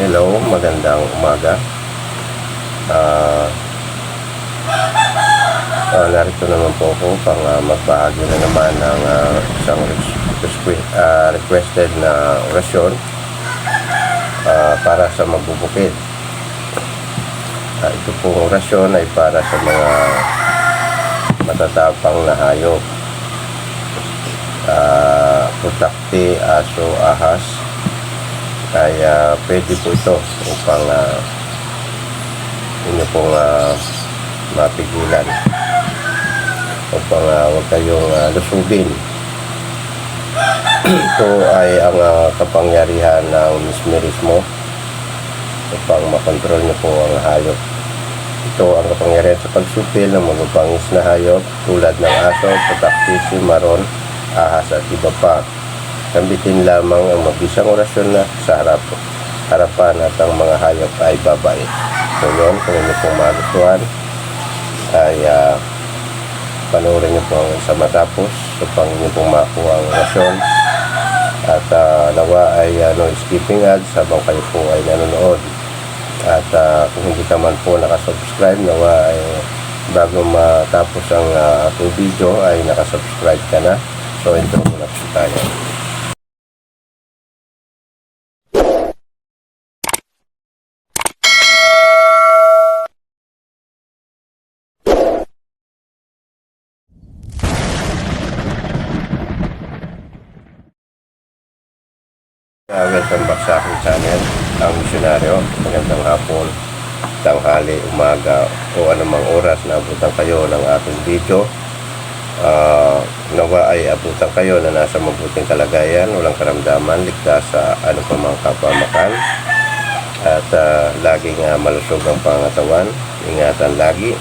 Hello, magandang umaga. Ah, ah, narito naman po ako pang ah, magbahagi na naman ng ah, isang ah, requested na orasyon ah, para sa magbubukid. Ah, ito pong orasyon ay para sa mga matatapang na hayop. Ah, putakti, aso, ahas, kaya pwede po ito upang uh, inyo pong ah, mapigilan. Upang uh, huwag kayong uh, lusubin ito ay ang ah, kapangyarihan ng mismerismo upang makontrol niyo po ang hayop. Ito ang kapangyarihan sa pagsupil ng mga bangis na hayop tulad ng aso, patakti, simaron, ahas at iba pa Kambitin lamang ang mabisang orasyon na sa harap, harapan at ang mga hayop ay babae. So yun, kung inyo pong magustuhan, ay uh, panoorin niyo po ang sa matapos upang inyo pong makuha ang orasyon. At ah, nawa ay uh, no skipping ads habang kayo po ay nanonood. At ah, kung hindi ka man po nakasubscribe, nawa ay bago matapos ang ah, ating video ay nakasubscribe ka na. So, intro muna po tayo. Welcome back sa aking channel, ang misyonaryo. Magandang hapon, tanghali, umaga, o anumang oras na abutan kayo ng ating video. Ah, nawa ay abutan kayo na nasa mabuting kalagayan, walang karamdaman, ligtas sa ano pa mga kapamakan. At ah, laging uh, malusog ang pangatawan, ingatan lagi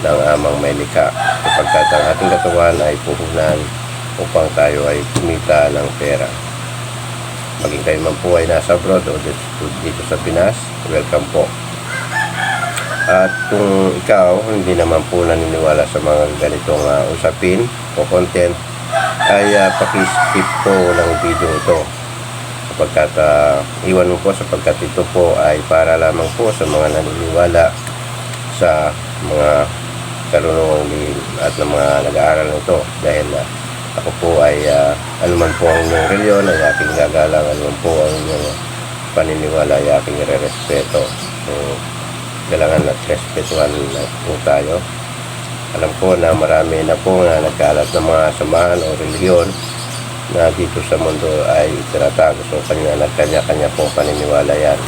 ng amang may likha. Sapagkat ang ating katawan ay puhunan upang tayo ay kumita ng pera maging kayo man po ay nasa abroad o dito, sa Pinas, welcome po. At kung ikaw hindi naman po naniniwala sa mga ganitong ah, usapin o content, ay uh, pakiskip po ng video ito. Sapagkat ah, iwan mo po sapagkat ito po ay para lamang po sa mga naniniwala sa mga karunungan at ng mga nag-aaral nito dahil ah, ako po ay uh, anuman po ang inyong reliyon ay aking gagalang anuman po ang inyong paniniwala ay aking re-respeto so kailangan at respetuhan po tayo. Alam ko na marami na po na nagkalat ng mga samahan o reliyon na dito sa mundo ay tinatago so kanya nagkanya-kanya pong paniniwala yan.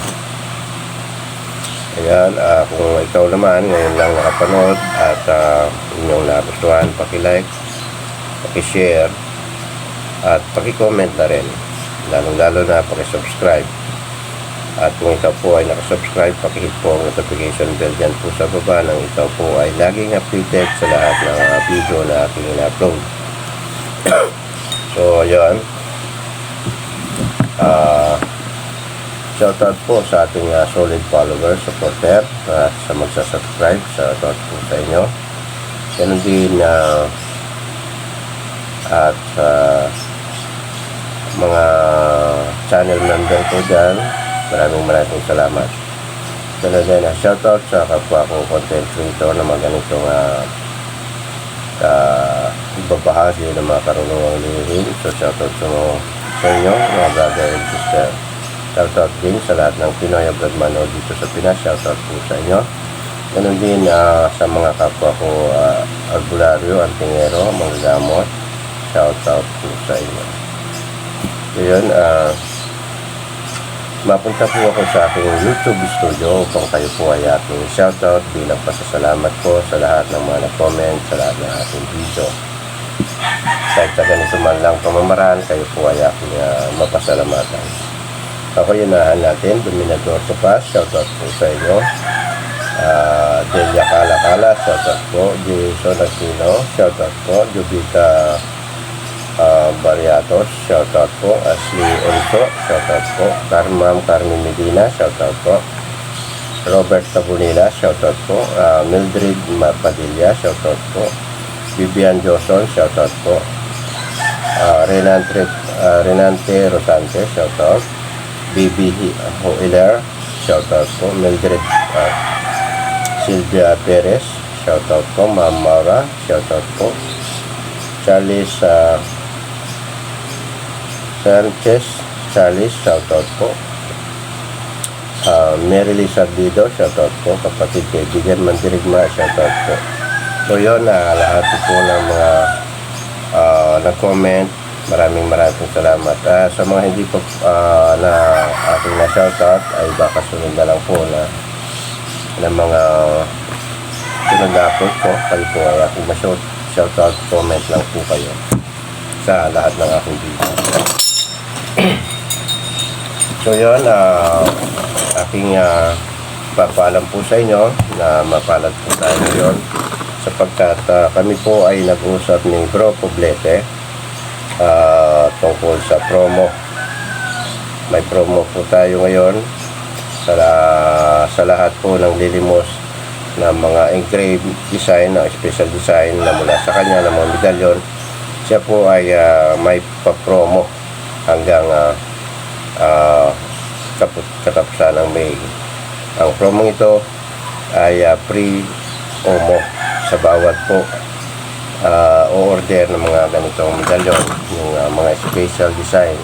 Ayan, ah, kung ikaw naman ngayon lang nakapanood at ah, inyong nagustuhan, pakilike, pakishare at pakicomment na rin. Lalong-lalo na pakisubscribe. At kung ikaw po ay nakasubscribe pakihit po ang notification bell dyan po sa baba nang ikaw po ay laging updated sa lahat ng mga video na aking in-upload. So ayun ah shoutout po sa ating ah, solid followers, supporter at sa magsasubscribe. Shoutout po sa inyo. Ganun din na at sa mga channel member ko dyan maraming maraming salamat. Ganun din na shoutout sa kapwa ko content creator na mga ganitong uh, uh, ibabahagi ng mga karunungang lihim. So shoutout sa, sa inyo mga brother and sister. Shoutout din sa lahat ng Pinoy Abroad Mano dito sa Pinas. Shoutout po sa inyo. Ganun din ah, sa mga kapwa ko uh, albularyo, antingero, mga shout out po sa inyo. So yun, ah, mapunta po ako sa aking YouTube studio upang kayo po ay aking shout out bilang pasasalamat po sa lahat ng mga nag-comment sa lahat ng ating video. Kahit sa ganito man lang pamamaraan, kayo po ay aking ah, mapasalamatan. Ako yunahan natin, Dominador Topas, shout out po sa inyo. Uh, Delia Kala Kala, shout out po. Jason Aquino, shout out po. Jubita uh, Bariatos, shoutout po. Ashley Onso, shoutout po. Carmam Carmen Medina, shoutout po. Robert Tabunila, shoutout po. Uh, Mildred Padilla, shoutout po. Vivian Joson, shoutout po. Uh, Renante, uh, Renante Rosante, shoutout. Baby Hoiler, shoutout po. Mildred uh, Sylvia Perez, shoutout po. Ma'am Maura, shoutout po. Charles uh, Sanchez, Charles, shoutout po. Uh, Mary Lisa Ardido, shoutout po. Kapatid kaibigan Mandirigma, shoutout po. So yun, uh, lahat po ng mga uh, nag-comment, maraming maraming salamat. Ah, sa mga hindi po ah, na ating na shoutout ay baka sunod na lang po na ng mga sunod na upload ko. Kayo po ay aking ma-shout shoutout, comment lang po kayo sa lahat ng aking video. So yun, ah, aking ah, papaalam po sa inyo na mapalad po tayo ngayon sapagkat ah, kami po ay nag-usap ni Bro Poblete ah, tungkol sa promo. May promo po tayo ngayon sa, sa lahat po ng lilimos na mga engraved design, na special design na mula sa kanya ng mga medalyon. Siya po ay ah, may pa-promo hanggang uh, kaput katapusan ng May. Ang promo ito ay ah, free omo sa bawat po uh, o-order ng mga ganitong medalyon, yung ah, mga special design.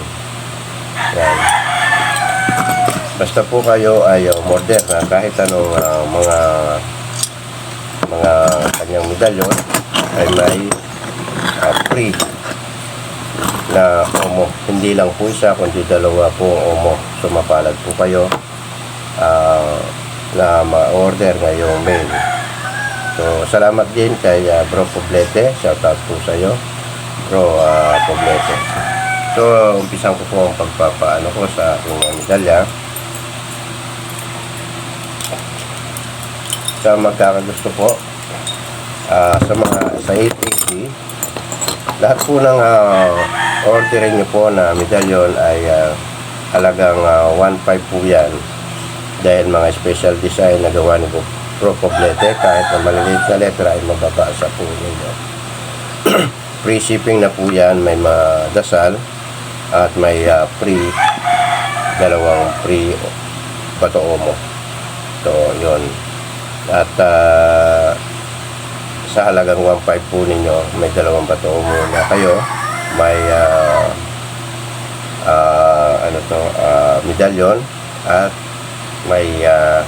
Yan. Basta po kayo ay umorder na kahit anong ah, mga mga kanyang medalyon ay may ah, free na omo. Hindi lang po isa, kundi dalawa po omo. So mapalad po kayo ah, na ma-order ngayong mail. So salamat din kay ah, Bro Poblete. Shoutout po sa iyo, Bro ah, Poblete. So umpisan ko po ang pagpapaano ko sa aking medalya. Sa magkakagusto po ah, sa mga sa ATC lahat po ng uh, orderin nyo po na medalyon ay ah, halagang ah, 1.5 po yan. Dahil mga special design na gawa ni Pro Poblete kahit na maliliit na letra ay mababasa po ninyo. Free shipping na po yan may madasal at may ah, free dalawang free bato omo so yun. At ah, sa halagang 1.5 po ninyo, may dalawang bato muna kayo. May ah, ah, ano to, ah, medalyon at may ah,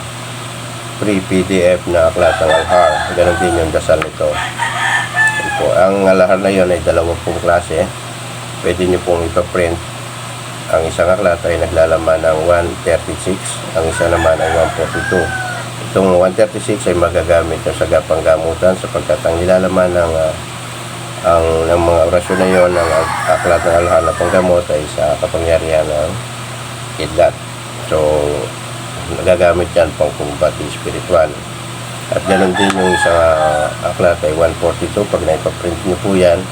free PDF na aklat ng alhar. Ganon din yung dasal nito. Po. Ang alhar na yon ay dalawang pong klase. Pwede nyo pong ipaprint. Ang isang aklat ay naglalaman ng 136. Ang isa naman ay 142 itong 136 ay magagamit na sa gapang gamutan sapagkat ang nilalaman ng ah, ang ng mga orasyon na yon ng aklat ng alhan na panggamot ay sa kapangyarihan ng kidlat. So, nagagamit yan pang kumbati spiritual. At ganoon din yung isang ah, aklat ay 142 pag naipaprint nyo po yan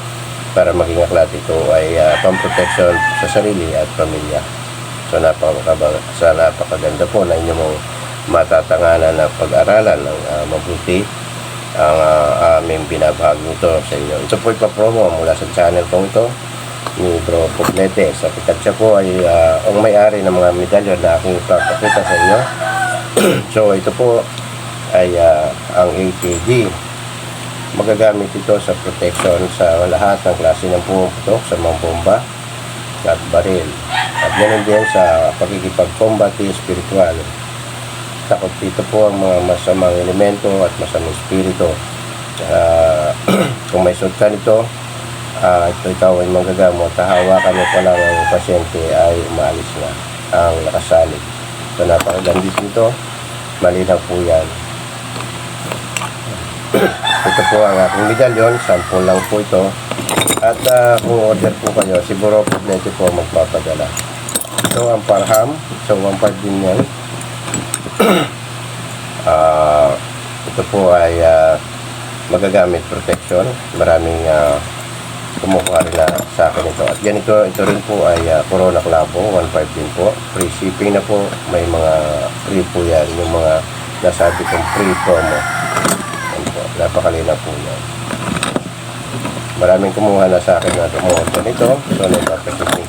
para maging aklat ito ay uh, pang-protection sa sarili at pamilya. So, napaka, sa napakaganda po na inyong matatanganan ng pag-aralan ng uh, mabuti ang uh, aming binabahagi nito sa inyo. Ito po ipapromo mula sa channel kong ito ni Bro Poblete. Sa siya po ay uh, ang may-ari ng mga medalyon na aking ipapakita sa inyo. so ito po ay uh, ang AKD. Magagamit ito sa protection sa lahat ng klase ng pumuputok sa mga bomba at baril. At ganoon din sa pagkikipag-combate spiritual takot dito po ang mga masamang elemento at masamang espiritu. Uh, kung may suot ka nito, uh, ito ikaw ay manggagamot, hahawakan mo pa lang ang pasyente ay umaalis na ang nakasalig. So napakagandis nito, malinaw po yan. ito po ang aking medalyon, sample lang po ito. At uh, kung order po kayo, siguro kompleto po magpapadala. So ang parham, so 1.5 din yan uh, ito po ay uh, magagamit protection. Maraming uh, kumukuha rin na sa akin ito. At ganito ito rin po ay uh, Corona Clavo 1.5 din po. Free shipping na po. May mga free po yan. Yung mga nasabi kong free promo. Yan po. Napakalina po yan. Maraming kumuha na sa akin na tumuha nito so napapasipin ko na po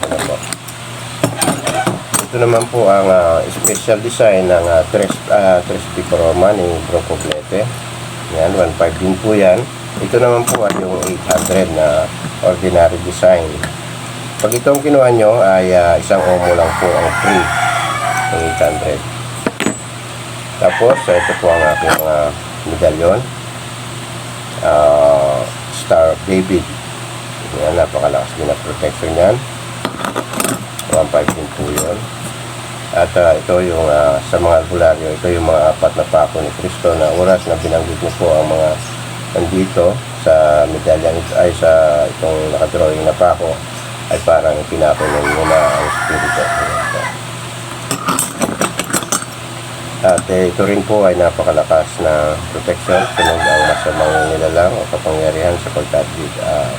ito naman po ang ah, special design ng uh, Tres, uh, Tres Pico Roma ni Bro Poblete. Yan, 1.5 din po yan. Ito naman po ay yung 800 na ordinary design. Pag itong kinuha nyo ay ah, isang omo lang po ang free ng 800. Tapos, ah, ito po ang aking mga medalyon. Ah, Star David. Yan, napakalakas din na protection yan. 1.5 din po yun. At ah, ito yung ah, sa mga albularyo, ito yung mga apat na pako ni Cristo na oras na binanggit niyo po ang mga nandito sa medalya nito ay sa itong nakadrawing na pako ay parang pinako ninyo na ang spirito. At eh, ito rin po ay napakalakas na protection tunog ang masamang nilalang o kapangyarihan sapagkat ah,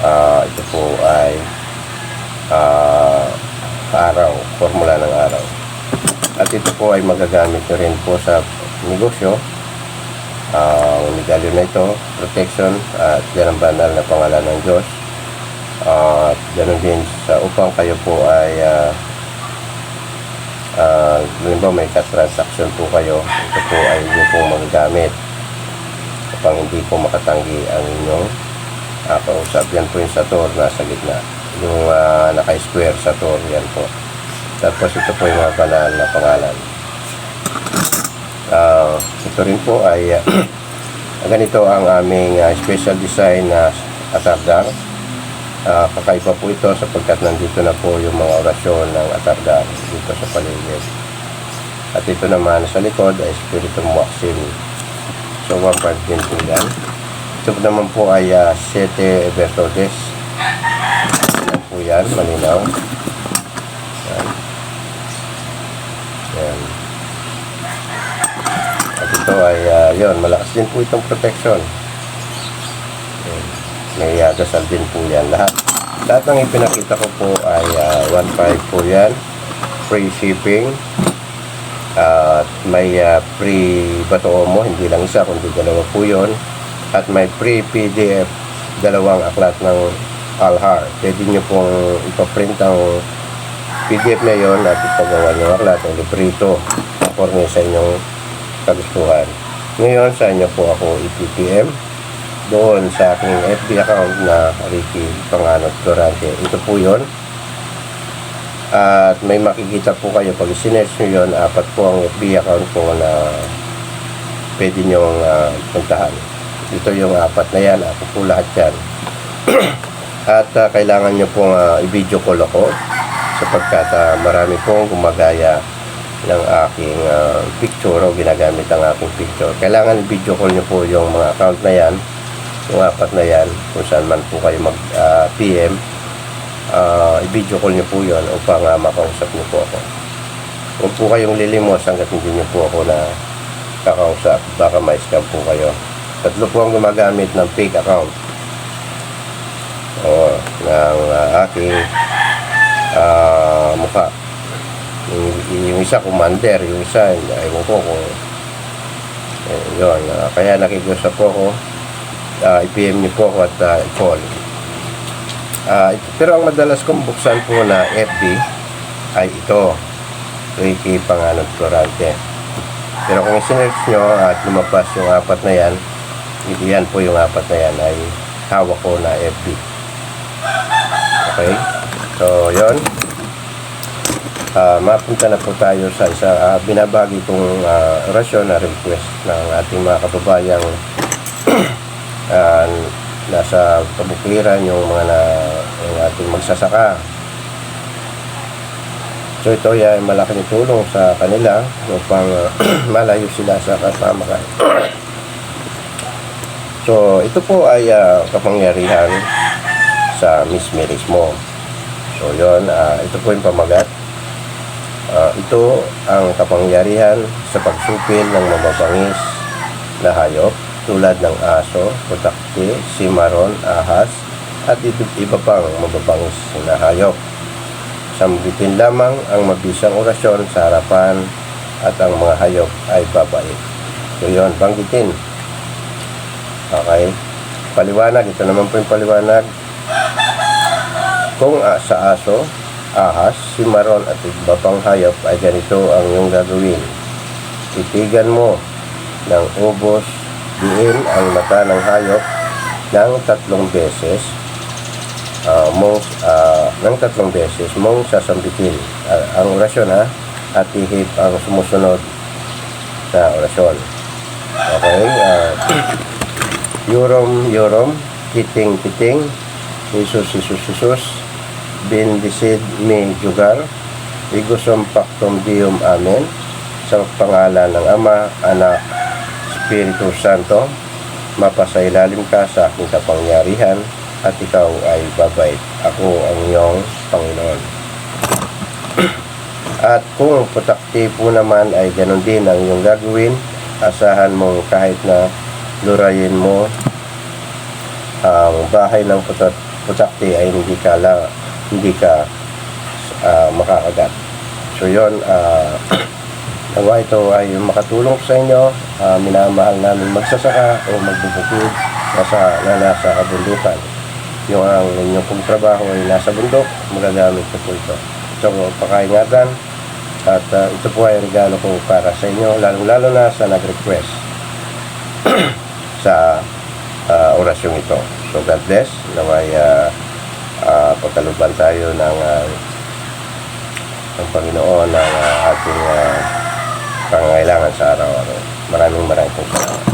ah, ito po ay ah, araw, formula ng araw. At ito po ay magagamit nyo rin po sa negosyo. Ah, Ang medalyo na ito, protection, at yan ang banal na pangalan ng Diyos. Ah, At ganoon din sa upang kayo po ay uh, uh, halimbawa may ka-transaction po kayo, ito po ay hindi po magagamit upang hindi po makatanggi ang inyong uh, kausap. Yan po yung Sator nasa gitna. Yung uh, naka-square Sator, yan po. Tapos ito po yung mga banal na pangalan. Ah, ito rin po ay ganito ang aming ah, special design na atardang. Ah, kakaiba po ito sapagkat nandito na po yung mga orasyon ng atardang dito sa paligid. At ito naman sa likod ay Spiritum Waxim. So 1.5 din po yan. Ito naman po ay uh, 7 Bertodes. Yan po yan, malinaw. Yan. Yan. At ito ay, uh, yun, malakas din po itong protection. Yan. May uh, dasal din po yan. Lahat, lahat ng ipinakita ko po ay uh, 1.5 po yan. Free shipping. At may uh, free bato mo, hindi lang isa, kundi dalawa po yun. At may free PDF, dalawang aklat ng Alhar. Pwede nyo pong ipaprint ang PDF na yon at ipagawa nyo ang aklat ng librito conforme sa inyong kagustuhan. Ngayon, sa inyo po ako i-PPM doon sa aking FB account na Ricky Panganot Florante. Ito po yon At may makikita po kayo pag sinerge nyo yun, apat po ang FB account ko na pwede nyong ah, puntahan. Ito yung apat na yan, ako po lahat yan. At ah, kailangan nyo pong ah, i-video call ako sapagkat ah, marami pong gumagaya ng aking ah, picture o ginagamit ang aking picture. Kailangan i-video call nyo po yung mga account na yan, yung apat na yan, kung saan man po kayo mag-PM. i-video call nyo po yon upang ah, makausap nyo po ako. Huwag po kayong lilimos hanggat hindi nyo po ako na kakausap. Baka may scam po kayo. Tatlo po ang gumagamit ng fake account. O, ng ah, aking ah, mukha. Yung, yung isa commander, yung isa, ewan ko kung eh, yun. ah, kaya nakikiusap po ako. Ah, i-PM niyo po ako at i-call. Ah, ito- pero ang madalas kong buksan po na FB ay ito. Ricky Panganod Florante. Pero kung sinerch nyo at lumabas yung apat na yan, yan po yung apat na yan ay hawak ko na FB. Okay? So, yon Ah, mapunta na po tayo sa isa ah, binabagi kong ah, orasyon na request ng ating mga kababayang ah, nasa kabukiran yung mga na, yung ating magsasaka. So ito ay malaking tulong sa kanila upang ah, malayo sila sa kapamakan. so ito po ay ah, kapangyarihan sa mismerismo. So yon ito po yung pamagat. Ah, ito ang kapangyarihan sa pagsupil ng mababangis na hayop tulad ng aso, putakti, simaron, ahas, at iba pang mababangis na hayop. Sambitin lamang ang mabisang orasyon sa harapan at ang mga hayop ay babait. So yun, banggitin. Okay. Paliwanag, ito naman po yung paliwanag. Kung ah, sa aso, ahas, simaron at iba pang hayop ay ganito ang iyong gagawin. Titigan mo ng ubos diin ang mata ng hayop ng tatlong beses ah, mong ah, ng tatlong beses mong sasambitin Ah, ang orasyon ha? At ihip ang sumusunod na orasyon. Okay ah, Yorom, Yorom, Kiting, Kiting, Isus, Isus, Isus, Bendisid, Mi, Jugar, Igusum, Pactum, Dium, Amen, sa pangalan ng Ama, Anak, Espiritu Santo, mapasailalim ka sa aking kapangyarihan at ikaw ay babait. Ako ang iyong Panginoon. At kung putakti po naman ay ganun din ang iyong gagawin, asahan mong kahit na lurayin mo ang bahay ng putakti ay hindi ka la, hindi ka ah, makakagat. So yon uh, nawa ito ay makatulong sa inyo, ah, minamahal namin magsasaka o magbubukid nasa, na nasa kabundukan. Yung ang inyong pong trabaho ay nasa bundok, magagamit ko po ito. Po pakaingatan at ah, ito po ay regalo ko para sa inyo, lalong-lalo na sa nag-request sa ah, orasyong ito. So God bless. Naway uh, uh, pagkaluban tayo ng uh, ng Panginoon ng ah, ating uh, pangangailangan sa araw-araw. Maraming maraming salamat.